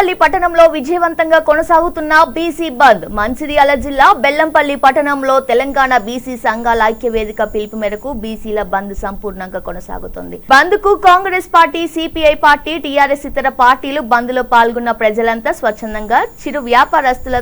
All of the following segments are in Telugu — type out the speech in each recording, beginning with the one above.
బెల్లంపల్లి పట్టణంలో విజయవంతంగా కొనసాగుతున్న బీసీ బంద్. మంచిర్యాల జిల్లా బెల్లంపల్లి పట్టణంలో తెలంగాణ బీసీ సంఘాల ఐక్య వేదిక పిలుపు మేరకు బీసీల బంద్ సంపూర్ణంగా కొనసాగుతుంది. బంద్కు Congress party CPI party TRS ఇతర పార్టీలు బంద్లో పాల్గొన్న ప్రజలంతా స్వచ్ఛందంగా చిరు వ్యాపారస్తుల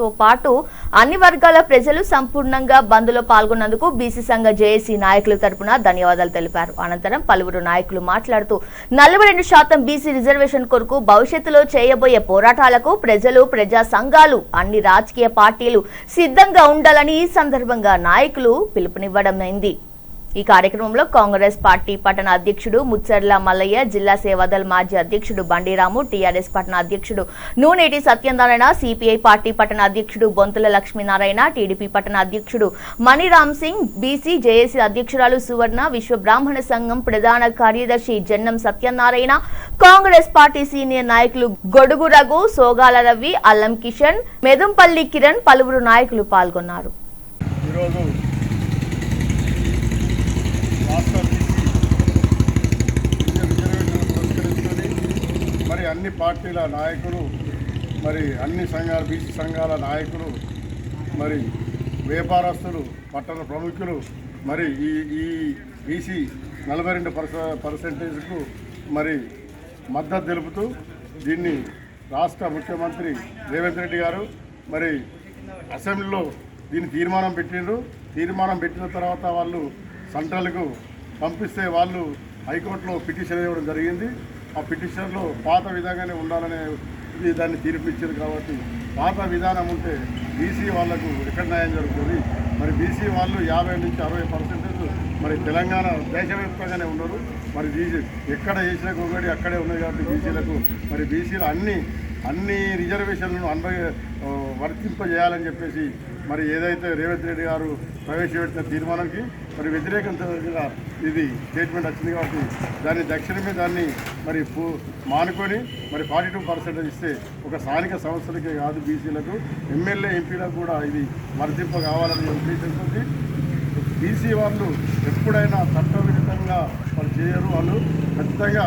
తో పాటు అన్ని వర్గాల ప్రజలు సంపూర్ణంగా బంద్లో పాల్గొన్నందుకు బీసీ సంఘ జేఏసీ నాయకుల తరపున ధన్యవాదాలు తెలిపారు. అనంతరం పలువురు నాయకులు మాట్లాడుతూ నలభై రెండు శాతం బీసీ రిజర్వేషన్ కొరకు భవిష్యత్తులో చేయబోయే పోరాటాలకు ప్రజలు ప్రజా సంఘాలు అన్ని రాజకీయ పార్టీలు సిద్ధంగా ఉండాలని ఈ సందర్భంగా నాయకులు పిలుపునివ్వడమైంది ఈ కార్యక్రమంలో కాంగ్రెస్ పార్టీ పట్టణ అధ్యక్షుడు ముచ్చర్ల మల్లయ్య జిల్లా సేవాదల్ మాజీ అధ్యక్షుడు బండిరాము టీఆర్ఎస్ పట్టణ అధ్యక్షుడు నూనేటి సత్యనారాయణ సిపిఐ పార్టీ పట్టణ అధ్యక్షుడు బొంతుల లక్ష్మీనారాయణ టీడీపీ పట్టణ అధ్యక్షుడు మణిరామ్ సింగ్ బీసీ జేఏసీ అధ్యక్షురాలు సువర్ణ విశ్వ బ్రాహ్మణ సంఘం ప్రధాన కార్యదర్శి జన్నం సత్యనారాయణ కాంగ్రెస్ పార్టీ సీనియర్ నాయకులు గొడుగు రఘు సోగాల రవి అల్లం కిషన్ మెదంపల్లి కిరణ్ పలువురు నాయకులు పాల్గొన్నారు. ఈరోజు రాష్ట్ర బీసీ రిజర్వేషన్ పురస్కరించుకొని మరి అన్ని పార్టీల నాయకులు మరి అన్ని సంఘాల బీసీ సంఘాల నాయకులు మరి వ్యాపారస్తులు పట్టణ ప్రముఖులు మరి ఈ ఈ బీసీ నలభై రెండు పర్సెంటేజ్కు మరి మద్దతు తెలుపుతూ దీన్ని రాష్ట్ర ముఖ్యమంత్రి రేవంత్ రెడ్డి గారు మరి అసెంబ్లీలో దీన్ని తీర్మానం పెట్టిండ్రు. తీర్మానం పెట్టిన తర్వాత వాళ్ళు సెంట్రల్కు పంపిస్తే వాళ్ళు హైకోర్టులో పిటిషన్ ఇవ్వడం జరిగింది. ఆ పిటిషన్లో పాత విధంగానే ఉండాలనే ఇది దాన్ని తీర్పు కాబట్టి పాత విధానం ఉంటే బీసీ వాళ్ళకు ఎక్కడ న్యాయం జరుగుతుంది? మరి బీసీ వాళ్ళు యాభై నుంచి అరవై పర్సెంటేజ్ మరి తెలంగాణ దేశవ్యాప్తంగానే ఉన్నారు. మరి బీసీ ఎక్కడ చేసినా ఒకటి అక్కడే ఉన్నది కాబట్టి బీసీలకు మరి బీసీలు అన్ని అన్ని రిజర్వేషన్లను అన్వయ వర్తింపజేయాలని చెప్పేసి మరి ఏదైతే రేవంత్ రెడ్డి గారు ప్రవేశపెట్టిన తీర్మానానికి మరి వ్యతిరేకంగా ఇది స్టేట్మెంట్ వచ్చింది కాబట్టి దాన్ని దక్షిణమే దాన్ని మరి మానుకొని మరి ఫార్టీ టూ ఇస్తే ఒక స్థానిక సంస్థలకే కాదు బీసీలకు ఎమ్మెల్యే ఎంపీలకు కూడా ఇది వర్తింప కావాలనే ఉద్దేశంతో బీసీ వాళ్ళు ఎప్పుడైనా చట్టవిరుద్ధంగా వాళ్ళు చేయరు వాళ్ళు ఖచ్చితంగా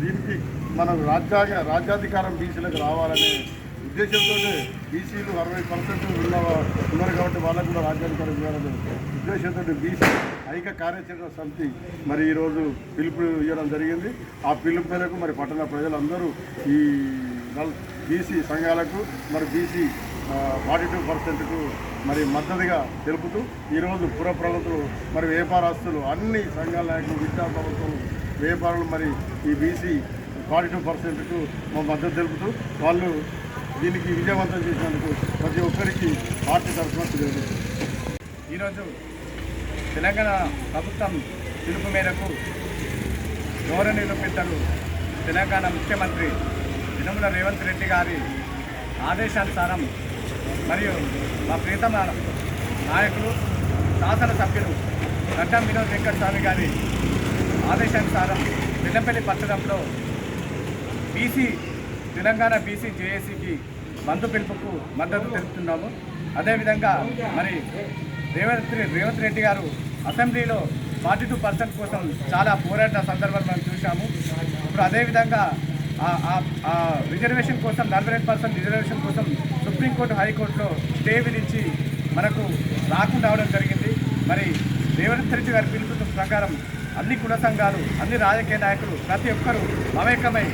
దీనికి మనం రాజ్యాంగ రాజ్యాధికారం బీసీలకు రావాలనే ఉద్దేశంతో బీసీలు అరవై పర్సెంట్ ఉన్న ఉన్నారు కాబట్టి వాళ్ళకు కూడా రాజ్యాధికారం ఇవ్వాలనే ఉద్దేశంతో బీసీ ఐక కార్యాచరణ సమితి మరి ఈరోజు పిలుపు ఇవ్వడం జరిగింది. ఆ పిలుపు మేరకు మరి పట్టణ ప్రజలందరూ ఈ బీసీ సంఘాలకు మరి బీసీ ఫార్టీ టూ పర్సెంట్కు మరి మద్దతుగా తెలుపుతూ ఈరోజు పుర మరి వ్యాపారస్తులు అన్ని సంఘాల నాయకులు విద్యా ప్రభుత్వం వ్యాపారులు మరి ఈ బీసీ ఫార్టీ టూ పర్సెంట్కు మా మద్దతు తెలుపుతూ వాళ్ళు దీనికి విజయవంతం చేసినందుకు ప్రతి ఒక్కరికి పార్టీ తరఫున తెలియజేస్తుంది ఈరోజు తెలంగాణ ప్రభుత్వం పిలుపు మేరకు గౌరవనీయులు పెద్దలు తెలంగాణ ముఖ్యమంత్రి యనమల రేవంత్ రెడ్డి గారి ఆదేశానుసారం మరియు మా ప్రీతమ నాయకులు శాసనసభ్యులు గడ్డం వినోద్ వెంకటస్వామి గారి ఆదేశానుసారం వెల్లంపల్లి పట్టణంలో బీసీ తెలంగాణ బీసీ జేఏసీకి మందు పిలుపుకు మద్దతు తెలుపుతున్నాము. అదేవిధంగా మరి రేవంత్ రేవంత్ రెడ్డి గారు అసెంబ్లీలో ఫార్టీ టూ పర్సెంట్ కోసం చాలా పోరాడిన సందర్భాలు మనం చూసాము ఇప్పుడు అదేవిధంగా ఆ- ఆ- రిజర్వేషన్ కోసం నలభై రెండు పర్సెంట్ రిజర్వేషన్ కోసం సుప్రీంకోర్టు హైకోర్టులో స్టే విధించి మనకు రాకుండా అవడం జరిగింది. మరి రేవంత్ రెడ్డి గారి పిలుపు ప్రకారం అన్ని కుల సంఘాలు అన్ని రాజకీయ నాయకులు ప్రతి ఒక్కరూ మమేకమై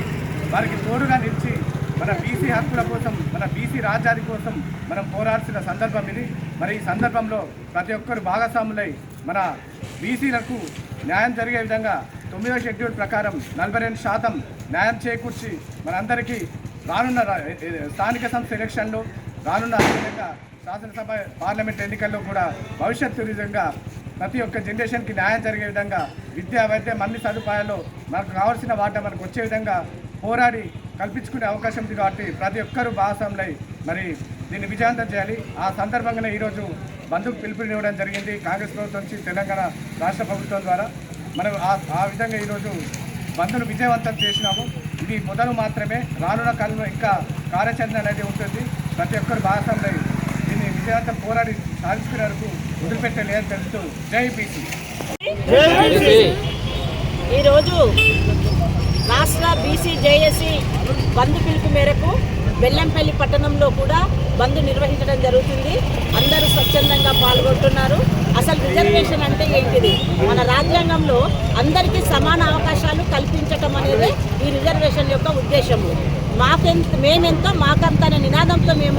వారికి తోడుగా నిలిచి మన బీసీ హక్కుల కోసం మన బీసీ రాజ్యాధి కోసం మనం పోరాడాల్సిన సందర్భం ఇది. మరి ఈ సందర్భంలో ప్రతి ఒక్కరు భాగస్వాములై మన బీసీలకు న్యాయం జరిగే విధంగా తొమ్మిదో షెడ్యూల్ ప్రకారం నలభై రెండు శాతం న్యాయం చేకూర్చి మనందరికీ రానున్న స్థానిక సంస్థ ఎలక్షన్లు రానున్న అదేవిధంగా శాసనసభ పార్లమెంట్ ఎన్నికల్లో కూడా భవిష్యత్తు విధంగా ప్రతి ఒక్క జనరేషన్కి న్యాయం జరిగే విధంగా విద్య వైద్యం అన్ని సదుపాయాలు మనకు కావాల్సిన వాటా మనకు వచ్చే విధంగా పోరాడి కల్పించుకునే అవకాశం ఉంది కాబట్టి ప్రతి ఒక్కరూ భాగస్వాములై మరి దీన్ని విజయవంతం చేయాలి. ఆ సందర్భంగానే ఈరోజు బంధుకు పిలుపునివ్వడం జరిగింది. కాంగ్రెస్ ప్రభుత్వం నుంచి తెలంగాణ రాష్ట్ర ప్రభుత్వం ద్వారా. మనం ఆ విధంగా ఈరోజు బంధును విజయవంతం చేసినాము. ఇది మొదలు మాత్రమే. రానున్న కాలంలో ఇంకా కార్యాచరణ అనేది ఉంటుంది. ప్రతి ఒక్కరు భాగస్వాములై దీన్ని విజయవంతం పోరాడి సాధించుకునే వరకు వదిలిపెట్టలేదని తెలుస్తూ జై బీసీ. ఈరోజు రాష్ట్ర బీసీ జేఏసీ బంద్ పిలుపు మేరకు బెల్లంపల్లి పట్టణంలో కూడా బంద్ నిర్వహించడం జరుగుతుంది. అందరూ స్వచ్ఛందంగా పాల్గొంటున్నారు. అసలు రిజర్వేషన్ అంటే ఏంటిది? మన రాజ్యాంగంలో అందరికీ సమాన అవకాశాలు కల్పించటం అనేది ఈ రిజర్వేషన్ యొక్క ఉద్దేశము. మాకెంత మేమెంతో మాకంత అనే నినాదంతో మేము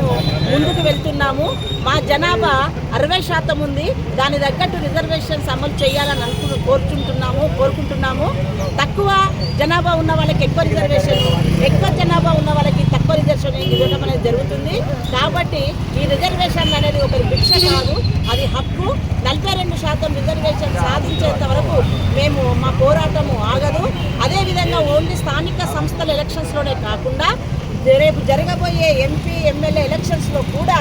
వెళ్తున్నాము. మా జనాభా అరవై శాతం ఉంది. దాని తగ్గట్టు రిజర్వేషన్స్ అమలు చేయాలని అనుకు కోరుకుంటున్నాము కోరుకుంటున్నాము. తక్కువ జనాభా ఉన్న వాళ్ళకి ఎక్కువ రిజర్వేషన్ ఎక్కువ జనాభా ఉన్న వాళ్ళకి తక్కువ రిజర్వేషన్ ఇవ్వడం అనేది జరుగుతుంది. కాబట్టి ఈ రిజర్వేషన్ అనేది ఒక భిక్ష కాదు. అది హక్కు. నలభై రెండు శాతం రిజర్వేషన్ సాధించేంత వరకు మేము మా పోరాటము ఆగదు. అదేవిధంగా ఓన్లీ స్థానిక సంస్థల ఎలక్షన్స్లోనే కాకుండా రేపు జరగబోయే ఎంపీ ఎమ్మెల్యే ఎలక్షన్స్లో కూడా